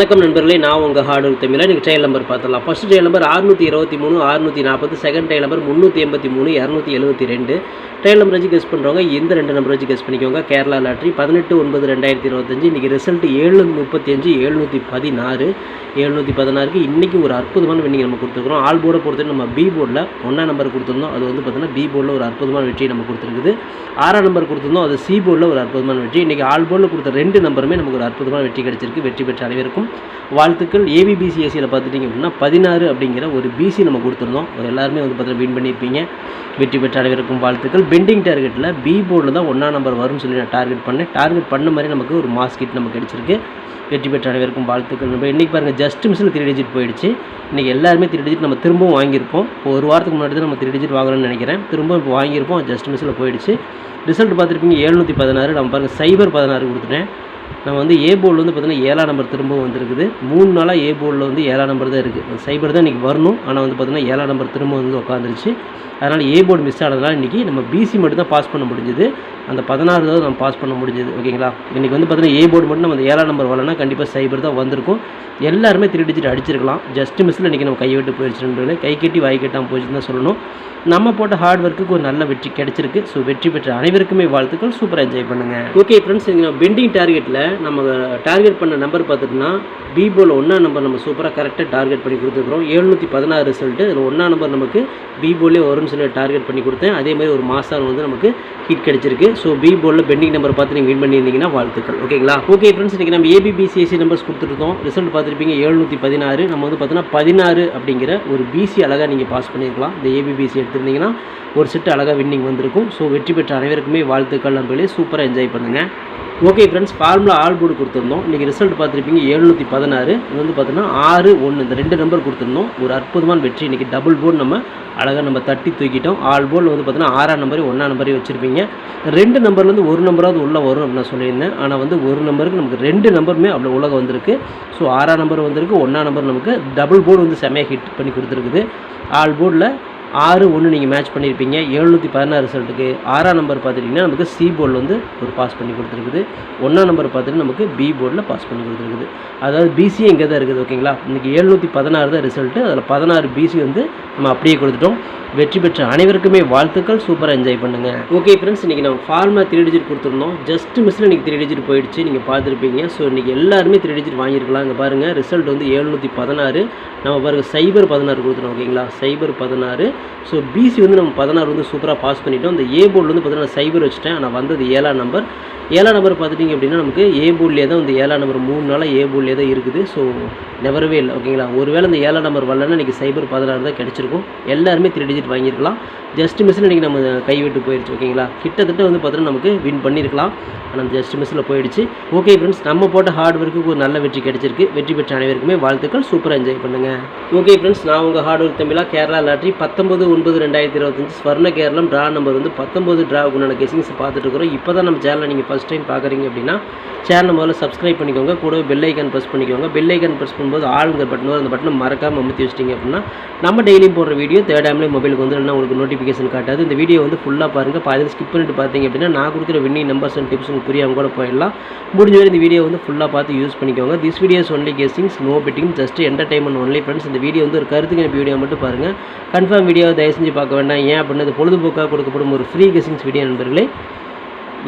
வணக்கம் நண்பர்களே நான் உங்கள் ஹார்டு தமிழில் நீங்கள் ட்ரையல் நம்பர் பார்த்துடலாம். ஃபஸ்ட் ட்ரையல் நம்பர் அறுநூற்றி இருபத்தி மூணு அறுநூற்றி நாற்பது. செகண்ட் ட்ரையல் நம்பர் முந்நூற்றி எண்பத்தி மூணு இரநூத்தி எழுபத்தி ரெண்டு. ட்ரையல் நம்பர் வச்சு கெஸ் பண்ணுறவங்க இந்த ரெண்டு நம்பர் வச்சு கெஸ் பண்ணிக்கோங்க. கேரளா லாட்ரி பதினெட்டு ஒன்பது ரெண்டாயிரத்தி இருபத்தஞ்சு. இன்றைக்கி ரிசல்ட் ஏழுநூற்றி முப்பத்தி அஞ்சு எழுநூற்றி பதினாறு. எழுநூற்றி பதினாறுக்கு இன்றைக்கி ஒரு அற்புதமான வெண்ணிங் நம்ம கொடுத்துருக்குறோம். ஆல் போர்டை பொறுத்தவரை நம்ம பி போர்டில் ஒன்றா நம்பர் கொடுத்துருந்தோம். அது வந்து பார்த்தீங்கன்னா பி போர்டில் ஒரு அற்புதமான வெற்றி நம்ம கொடுத்துருக்குது. ஆறாம் நம்பர் கொடுத்துருந்தோம். அது சி போர்டில் ஒரு அற்புதமான வெற்றி. இன்றைக்கி ஆல் போர்டில் கொடுத்த ரெண்டு நம்பருமே நமக்கு ஒரு அற்புதமான வெற்றி கிடச்சிருக்கு. வெற்றி பெற்ற அனைவருக்கும் வாழ்த்துக்கள். ஏபிபிசிஎஸ்சியில் பார்த்துட்டிங்க அப்படின்னா பதினாறு அப்படிங்கிற ஒரு பிசி நம்ம கொடுத்துருந்தோம். ஒரு எல்லாருமே வந்து பார்த்தீங்கன்னா வின் பண்ணியிருப்பீங்க. வெற்றி பெற்ற அனைவருக்கும் வாழ்த்துக்கள். பெண்டிங் டார்கெட்டில் பி போர்டில் தான் ஒன்றா நம்பர் வரும்னு சொல்லி நான் டார்கெட் பண்ணேன். டார்கெட் பண்ண மாதிரி நமக்கு ஒரு மாஸ்கிட் நமக்கு கிடைச்சிருக்கு. வெற்றி பெற்ற அனைவருக்கும் வாழ்த்துக்கள். நம்ம இன்றைக்கி பாருங்கள் ஜஸ்ட் மிஸ்ஸில் த்ரீ டிஜிட் போயிடுச்சு. இன்றைக்கி எல்லாருமே த்ரீ டிஜிட் நம்ம திரும்பவும் வாங்கியிருப்போம். இப்போ ஒரு வாரத்துக்கு முன்னாடி தான் நம்ம த்ரீ டிஜிட் வாங்கணும்னு நினைக்கிறேன். திரும்பவும் இப்போ வாங்கியிருப்போம். ஜஸ்ட் மிஸ்ஸில் போயிடுச்சு. ரிசல்ட் பார்த்துருப்பீங்க எழுநூற்றி பதினாறு. நம்ம பாருங்கள் சைபர் பதினாறு கொடுத்துட்டேன். நம்ம வந்து ஏ போர்டில் வந்து பார்த்திங்கன்னா ஏழாம் நம்பர் திரும்பவும் வந்திருக்குது. மூணு நாளாக ஏ போர்டில் வந்து ஏழாம் நம்பர் தான் இருக்குது சைபர் தான் இன்றைக்கி வரணும். ஆனால் வந்து பார்த்திங்கன்னா ஏழாம் நம்பர் திரும்ப வந்து உட்காந்துருச்சு அதனால் ஏ போர்டு மிஸ் ஆனதுனால இன்றைக்கி நம்ம பிசி மட்டும் தான் பாஸ் பண்ண முடிஞ்சது. அந்த பதினாறு தான் நம்ம பாஸ் பண்ண முடிஞ்சது. ஓகேங்களா இன்றைக்கி வந்து பார்த்தீங்கன்னா ஏ போர்டு மட்டும் நம்ம அந்த ஏழாம் நம்பர் வரலன்னா கண்டிப்பாக சைபர் தான் வந்திருக்கும். எல்லாருமே த்ரீ டிஜிட் அடிச்சிருக்கலாம். ஜஸ்ட் மிஸ்ஸில் இன்றைக்கி நம்ம கைவிட்டு விட்டு கை கட்டி வாய் கட்டாமல் போயிடுச்சுன்னு தான் சொல்லணும். நம்ம போட்ட ஹார்ட் ஒர்க்குக்கு ஒரு நல்ல வெற்றி கிடைச்சிருக்கு. ஸோ வெற்றி பெற்ற அனைவருக்குமே வாழ்த்துக்கள். சூப்பராக என்ஜாய் பண்ணுங்கள் ஓகே ஃப்ரெண்ட்ஸ் இங்கே பெண்டிங் டார்கெட்டில் நம்ம டார்கெட் பண்ண நம்பர் பார்த்துட்டுனா பிபோவில் ஒன்றா நம்பர் நம்ம சூப்பராக கரெக்டாக டார்கெட் பண்ணி கொடுத்துருக்குறோம். எழுநூற்றி பதினாறு ரிசல்ட்டு அதில் ஒன்றா நம்பர் நமக்கு பிபோலே வரும்னு வரும்னு சொல்லி டார்கெட் பண்ணி கொடுத்தேன். அதே மாதிரி ஒரு மாதம் வந்து நமக்கு ஹிட் கிடைச்சிருக்கு. ஸோ பி போர்டில் பெண்டிங் நம்பர் பார்த்து நீங்கள் வின் பண்ணியிருந்தீங்கன்னா வாழ்த்துக்கள். ஓகேங்களா ஓகே ஃப்ரெண்ட்ஸ் இன்றைக்கி நம்ம ஏபிபிசிஎஸ்சி நம்பர்ஸ் கொடுத்துருக்கோம் ரிசல்ட் பார்த்துருப்பீங்க எழுநூற்றி பதினாறு. நம்ம வந்து பார்த்தீங்கன்னா பதினாறு அப்படிங்கிற ஒரு பிசி அழகாக நீங்கள் பாஸ் பண்ணியிருக்கலாம். இந்த ஏபிபிசி எடுத்திருந்தீங்கன்னா ஒரு செட்டு அழகாக வின்னிங் வந்திருக்கும். ஸோ வெற்றி பெற்ற அனைவருக்குமே வாழ்த்துக்கள் நம்பளே சூப்பராக என்ஜாய் பண்ணுங்கள் okay friends formula all board கொடுத்துருந்தோம். இன்றைக்கி ரிசல்ட் பார்த்துருப்பீங்க எழுநூற்றி பதினாறு. இது வந்து பார்த்தீங்கன்னா ஆறு ஒன்று இந்த ரெண்டு நம்பர் கொடுத்துருந்தோம். ஒரு அற்புதமான வெற்றி. இன்றைக்கி டபுள் போர்டு நம்ம அழகாக நம்ம தட்டி தூக்கிட்டோம். ஆல் போர்டில் வந்து பார்த்தீங்கன்னா ஆறாம் நம்பரையும் ஒன்றாம் நம்பரையும் வச்சுருப்பீங்க. ரெண்டு நம்பர்லேருந்து ஒரு நம்பராவது உள்ளே வரும் அப்படின்னு நான் சொல்லியிருந்தேன். ஆனால் வந்து ஒரு நம்பருக்கு நமக்கு ரெண்டு நம்பருமே அவ்வளோ உலகம் வந்திருக்கு. ஸோ ஆறாம் நம்பர் வந்திருக்கு ஒன்றாம் நம்பர் நமக்கு டபுள் போர்டு வந்து செமையாக ஹிட் பண்ணி கொடுத்துருக்குது. ஆல் போர்டில் ஆறு ஒன்று நீங்கள் மேட்ச் பண்ணியிருப்பீங்க எழுநூற்றி பதினாறு ரிசல்ட்டுக்கு ஆறாம் நம்பர் பார்த்துட்டிங்கன்னா நமக்கு சி போர்டில் வந்து ஒரு பாஸ் பண்ணி கொடுத்துருக்குது. ஒன்றாம் நம்பர் பார்த்துட்டு நமக்கு பி போர்டில் பாஸ் பண்ணி கொடுத்துருக்குது. அதாவது பிசி இங்கே தான் இருக்குது ஓகேங்களா இன்றைக்கி எழுநூற்றி பதினாறு தான் ரிசல்ட்டு அதில் பதினாறு பிசி வந்து நம்ம அப்படியே கொடுத்துட்டோம். வெற்றி பெற்ற அனைவருக்குமே வாழ்த்துக்கள். சூப்பராக என்ஜாய் பண்ணுங்கள் ஓகே ஃப்ரெண்ட்ஸ் இன்றைக்கி நம்ம ஃபார்மாக த்ரீ டிஜிட் கொடுத்துருந்தோம். ஜஸ்ட் மிஸ்ஸில் இன்றைக்கி த்ரீ டிஜிட் போயிடுச்சு. நீங்கள் பார்த்துருப்பீங்க. ஸோ இன்றைக்கி எல்லாருமே த்ரீ டிஜிட் வாங்கியிருக்கலாம். இங்கே பாருங்கள் ரிசல்ட் வந்து எழுநூற்றி பதினாறு. நம்ம பாருங்கள் சைபர் பதினாறு கொடுத்துருவோம் ஓகேங்களா சைபர் பதினாறு. ஸோ பிசி வந்து நம்ம பதினாறு வந்து சூப்பராக பாஸ் பண்ணிட்டோம். அந்த ஏ போர்டில் வந்து பார்த்தீங்கன்னா சைபர் வச்சுட்டேன். ஆனால் வந்தது ஏழாம் நம்பர் ஏழாம் நம்பர் பார்த்துட்டிங்க அப்படின்னா நமக்கு ஏ போர்ட்லேயே தான் இந்த ஏழாம் நம்பர் மூணு நாளாக ஏ போர்ட்லேயே தான் இருக்குது. ஸோ நெவரவே இல்லை. ஓகேங்களா ஒருவேளை இந்த ஏழாம் நம்பர் வரலன்னா இன்றைக்கி சைபர் பதினாறு தான் கிடச்சிருக்கும். எல்லாருமே த்ரீ டிஜிட் வாங்கியிருக்கலாம். ஜஸ்ட் மிஸ்ஸில் இன்றைக்கி நம்ம கைவிட்டு போயிடுச்சு ஓகேங்களா கிட்டத்தட்ட வந்து பார்த்தீங்கன்னா நமக்கு வின் பண்ணியிருக்கலாம். ஆனால் ஜஸ்ட் மிஸ்ஸில் போயிடுச்சு. ஓகே ஃப்ரெண்ட்ஸ் நம்ம போட்ட ஹார்ட் ஒர்க்குக்கு ஒரு நல்ல வெற்றி கிடச்சிருக்கு. வெற்றி பெற்ற அனைவருக்குமே வாழ்த்துக்கள். சூப்பராக என்ஜாய் பண்ணுங்கள் ஓகே ஃப்ரெண்ட்ஸ் நான் உங்கள் ஹார்ட் ஒர்க் தமிழா கேரளா லாட்ரி பத்தொம்பது ஒன்பது ரெண்டாயிரத்தி இருபத்தஞ்சு ஸ்வர்ண கேரளம் ட்ரா நம்பர் வந்து பத்தொம்பது ட்ராவுக்குண்டான கெசிங்ஸ் பார்த்துட்டு இருக்கிறோம். இப்போ தான் நம்ம சேனலில் நீங்கள் ஃபஸ்ட் ஃபஸ்ட் டைம் பார்க்குறீங்க அப்படின்னா சேனல் முதல்ல சப்ஸ்கிரைப் பண்ணிக்கோங்க. கூடவே பெல் ஐக்கான் ப்ரெஸ் பண்ணிக்கோங்க. பெல் ஐக்கான் ப்ரெஸ் பண்ணும்போது ஆளுங்கிற பட்டன் அந்த பட்டனை மறக்காமல் அமுத்தி வச்சிட்டிங்க அப்படின்னா நம்ம டெய்லியும் போடுற வீடியோ தேர்ட் டைம்லேயே மொபைலுக்கு வந்து இல்லைன்னா உங்களுக்கு நோட்டிஃபிகேஷன் காட்டாது. இந்த வீடியோ வந்து ஃபுல்லாக பாருங்கள் பாதி ஸ்கிப் பண்ணிட்டு பார்த்தீங்க அப்படின்னா நான் கொடுக்குற வின்னிங் நம்பர்ஸ் அண்ட் டிப்ஸ் உங்களுக்கு புரியாமல் கூட போயிடலாம். முடிஞ்ச வரை இந்த வீடியோ வந்து ஃபுல்லாக பார்த்து யூஸ் பண்ணிக்கோங்க. This videos only guessings no betting just entertainment only friends இந்த வீடியோ வந்து ஒரு கருத்துக்கு வீடியோ மட்டும் பாருங்கள் கன்ஃபார்ம் வீடியோ தயவு செஞ்சு பார்க்க வேண்டாம். ஏன் அப்படின்னா இது பொழுதுபோக்காக கொடுக்கப்படும் ஒரு ஃப்ரீ கெஸ்டிங்ஸ் வீடியோ நண்பர்களே.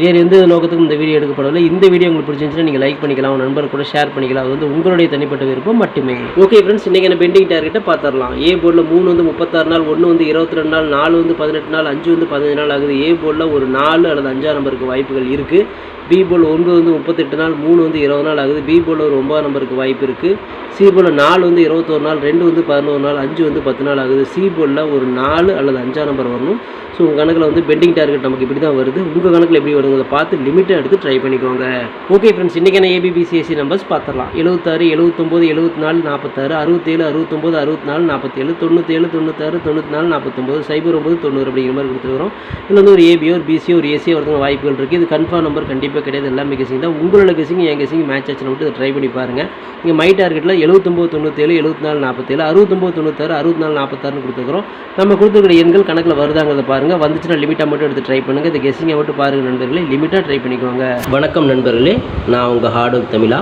வேறு எந்த நோக்கத்துக்கும் இந்த வீடியோ எடுக்கப்படவில்லை. இந்த வீடியோ உங்களுக்கு பிடிச்சிருந்துச்சுன்னா நீங்கள் லைக் பண்ணிக்கலாம் உங்கள் நண்பர் கூட ஷேர் பண்ணிக்கலாம். அது வந்து உங்களுடைய தனிப்பட்ட விருப்பம் மட்டுமே. ஓகே ஃப்ரெண்ட்ஸ் இன்றைக்கி என்ன பெண்டிங் டார்கெட்டை பார்த்துடலாம். ஏ போர்டில் மூணு வந்து முப்பத்தாறு நாள் ஒன்று வந்து இருபத்தி ரெண்டு நாள் நாலு வந்து பதினெட்டு நாள் அஞ்சு வந்து பதினஞ்சு நாள் ஆகுது. ஏ போர்டில் ஒரு நாலு அல்லது அஞ்சாம் நம்பருக்கு வாய்ப்புகள் இருக்குது பி போல் ஒன்பது வந்து முப்பத்தெட்டு நாள் மூணு வந்து இருபது நாள் ஆகுது. பி போல் ஒரு ஒன்பதாம் நம்பருக்கு வாய்ப்பு இருக்குது சி போல் நாலு வந்து இருபத்தோரு நாள் ரெண்டு வந்து பதினோரு நாள் அஞ்சு வந்து பத்து நாள் ஆகுது. சி போலில் ஒரு நாலு அல்லது அஞ்சாம் நம்பர் வரணும். ஸோ உங்கள் கணக்கில் வந்து பெண்டிங் டார்கெட் நமக்கு இப்படி தான் வருது. உங்கள் கணக்கில் எப்படி வருங்கிறத பார்த்து லிமிட்டை எடுத்து ட்ரை பண்ணிக்கோங்க. ஓகே ஃப்ரெண்ட்ஸ் இன்றைக்கான ஏபிபிசிஎஸ்சி நம்பர்ஸ் பார்த்துடலாம் எழுபத்தாறு எழுபத்தொம்போது எழுபத்தி நாலு நாற்பத்தாறு அறுபத்தேழு அறுபத்தொம்போது அறுபத்தி நாலு நாற்பத்தேழு தொண்ணூற்றேழு தொண்ணூத்தாறு தொண்ணூற்றி நாலு நாற்பத்தொம்போது சைபர் ஒம்பது தொண்ணூறு அப்படிங்கிற மாதிரி கொடுத்துருக்கோம் இதில் வந்து ஒரு ஏபியோ ஒரு பிசியோ ஒரு ஏசியோ ஒருத்தவங்க வாய்ப்புகள் இருக்குது இது கன்ஃபார்ம் நம்பர் கண்டிப்பாக கிடையாது. எல்லாமே கெசிங் தான். உங்களோட கெசிங் என் கெசிங் மேட்ச் ஆச்சுன்னு மட்டும் ட்ரை பண்ணி பாருங்கள் இங்கே மை டார்கெட்டில் எழுபத்தொம்போது தொண்ணூற்றேழு எழுபத்தி நாலு நாற்பத்தேழு அறுபத்தொம்போது தொண்ணூத்தாறு அறுபத்தி நாலு நாற்பத்தாறுன்னு கொடுத்துருக்குறோம். நம்ம கொடுத்துருக்கிற எண்கள் கணக்கில் வருதாங்கிறத பாருங்கள் வந்துச்சுன்னா லிமிட்டாக மட்டும் எடுத்து ட்ரை பண்ணுங்கள் இந்த கெஸிங்கை மட்டும் பாருங்கள் நண்பர்கள். லிமிட்டாக ட்ரை பண்ணிக்கோங்க. வணக்கம் நண்பர்களே நான் உங்கள் ஹார்ட் ஒர்க் தமிழா.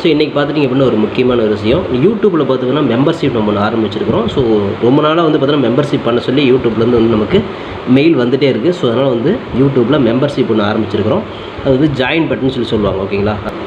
ஸோ இன்றைக்கி பார்த்துட்டிங்க அப்படின்னா ஒரு முக்கியமான ஒரு விஷயம். யூடியூப்பில் பார்த்தீங்கன்னா மெம்பர்ஷிப் நம்ம ஒன்று ஆரம்பிச்சிருக்கிறோம். ஸோ ரொம்ப நாளாக வந்து பார்த்தீங்கன்னா மெம்பர்ஷிப் பண்ண சொல்லி யூடியூப்லேருந்து வந்து நமக்கு மெயில் வந்துகிட்டே இருக்குது ஸோ அதனால் வந்து யூடியூப்பில் மெம்பர்ஷிப் ஒன்று ஆரம்பிச்சிருக்கிறோம். அது வந்து ஜாயின் பட்டன் சொல்லி சொல்லுவாங்க ஓகேங்களா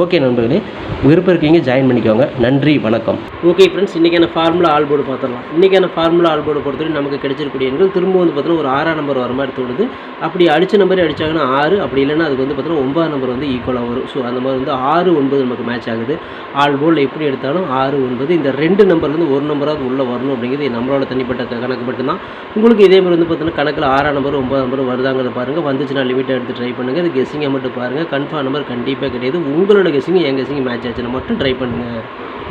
ஓகே நண்பர்களே விருப்பம் இருக்கீங்க ஜாயின் பண்ணிக்கோங்க. நன்றி வணக்கம். ஓகே ஃப்ரெண்ட்ஸ் இன்றைக்கான ஃபார்முலா ஆல் போர்டு பார்த்துடலாம். இன்றைக்கான ஃபார்முலா ஆல் போர்டு பொறுத்தவரை நமக்கு கிடைச்சிருக்கூடிய எண்கள் திரும்ப வந்து பார்த்தோன்னா ஒரு ஆறாம் நம்பர் வர மாதிரி தோணுது. அப்படி அடித்த நம்பரே அடித்தாங்கன்னா ஆறு அப்படி இல்லைன்னா அதுக்கு வந்து பார்த்தோன்னா ஒன்பதாம் நம்பர் வந்து ஈக்குவலாக வரும். ஸோ அந்த மாதிரி வந்து ஆறு ஒன்பது நமக்கு மேட்ச் ஆகுது. ஆல் போர்டில் எப்படி எடுத்தாலும் ஆறு ஒன்பது இந்த ரெண்டு நம்பர்லேருந்து ஒரு நம்பராவது உள்ளே வரணும் அப்படிங்கிறது நம்மளோட தனிப்பட்ட கணக்கு மட்டும்தான். உங்களுக்கு இதே மாதிரி வந்து பார்த்தீங்கன்னா கணக்கில் ஆறாம் நம்பர் ஒன்பதாம் நம்பர் வருதாங்கிறத பாருங்கள் வந்துச்சுன்னா லிமிட்டை எடுத்து ட்ரை பண்ணுங்கள் இது கெஸ்ஸிங்கை மட்டும் பாருங்கள் கன்ஃபார்ம் நம்பர் கண்டிப்பாக கிடையாது. உங்கள் உங்களோட கெஸ்ஸிங் என் கெஸ்ஸிங் மேட்ச் ஆச்சுன்னா மட்டும் ட்ரை பண்ணுங்கள்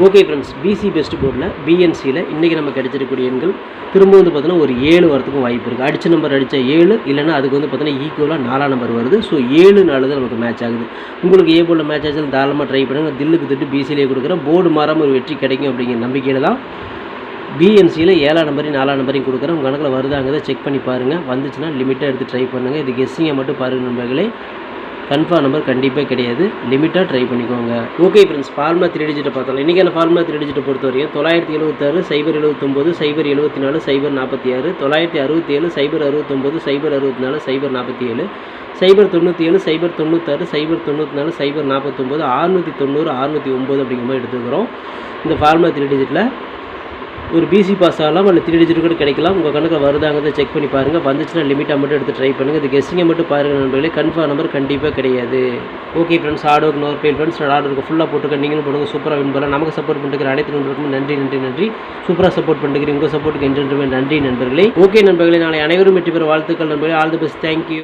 ஓகே ஃப்ரெண்ட்ஸ் பிசி பெஸ்ட் போர்டில் பிஎன்சியில் இன்றைக்கி நம்ம கிடைச்சிருக்கக்கூடிய எண்கள் திரும்ப வந்து பார்த்தீங்கன்னா ஒரு ஏழு வரத்துக்கும் வாய்ப்பு இருக்குது அடிச்ச நம்பர் அடித்த ஏழு இல்லைன்னா அதுக்கு வந்து பார்த்தீங்கன்னா ஈக்குவலாக நாலாம் நம்பர் வருது. ஸோ ஏழு நாலு தான் நமக்கு மேட்ச் ஆகுது. உங்களுக்கு ஏ போர்டில் மேட்ச் ஆச்சு தாராளமாக ட்ரை பண்ணுங்கள் தில்லுக்கு திட்டு பிசிலேயே கொடுக்குறேன். போர்டு மாறாமல் ஒரு வெற்றி கிடைக்கும் அப்படிங்கிற நம்பிக்கையில் தான் பிஎன்சியில் ஏழாம் நம்பரையும் நாலாம் நம்பரையும் கொடுக்குறேன். உங்கள் கணக்கில் வருதாங்கிறத செக் பண்ணி பாருங்கள் வந்துச்சுன்னா லிமிட்டாக எடுத்து ட்ரை பண்ணுங்கள் இது கெஸ்ஸிங்கை மட்டும் பாருங்கள் நண்பர்களே. கன்ஃபார்ம் நம்பர் கண்டிப்பாக கிடையாது. லிமிட்டாக ட்ரை பண்ணிக்கோங்க. ஓகே ஃப்ரெண்ட்ஸ் ஃபார்மா த்ரீ டிஜிட்டை பார்த்தோம் இன்றைக்கான ஃபார்மா த்ரீ டிஜிட்டை பொறுத்த வரைக்கும் தொள்ளாயிரத்தி எழுபத்தாறு சைபர் எழுபத்தொம்போது சைபர் எழுபத்தி நாலு சைபர் நாற்பத்தி ஆறு தொள்ளாயிரத்தி அறுபத்தி ஏழு சைபர் அறுபத்தொம்போது சைபர் அறுபத்தி நாலு சைபர் நாற்பத்தி ஏழு சைபர் தொண்ணூற்றி ஏழு சைபர் தொண்ணூத்தாறு சைபர் தொண்ணூற்றி நாலு சைபர் நாற்பத்தொம்போது அறுநூற்றி தொண்ணூறு அறுநூற்றி ஒம்பது அப்படிங்கிற மாதிரி எடுத்துக்கிறோம். இந்த ஃபார்மா த்ரீ டிஜிட்டில் ஒரு பிசி பாஸ் ஆகலாம் அல்ல த்ரீ டிஜிட் கூட கிடைக்கலாம். உங்கள் கணக்கு வருதாங்கிறத செக் பண்ணி பாருங்கள் வந்துச்சுன்னா லிமிட்டாக மட்டும் எடுத்து ட்ரை பண்ணுங்கள் இது கெஸ்ஸிங்கை மட்டும் பாருங்கள் நண்பர்களே. கன்ஃபார்ம் நம்பர் கண்டிப்பாக கிடையாது. ஓகே ஃப்ரெண்ட்ஸ் ஆர்டர் ஒர்க் நோர் பேல் ஃப்ரெண்ட்ஸ் ஆர்டருக்கு ஃபுல்லாக போட்டுக்க. நீங்களும் போடுங்க. சூப்பராக வின் பண்ணலாம். நமக்கு சப்போர்ட் பண்ணுற அனைத்து நண்பர்களுக்கும் நன்றி நன்றி நன்றி. சூப்பராக சப்போர்ட் பண்ணுறீங்க உங்கள் சப்போர்ட்டுக்கு என்றென்றுமே நன்றி நண்பர்களே. ஓகே நண்பர்களே. நாளை அனைவரும் வெற்றி பெற வாழ்த்துக்கள் நண்பர்களே. All the best thank you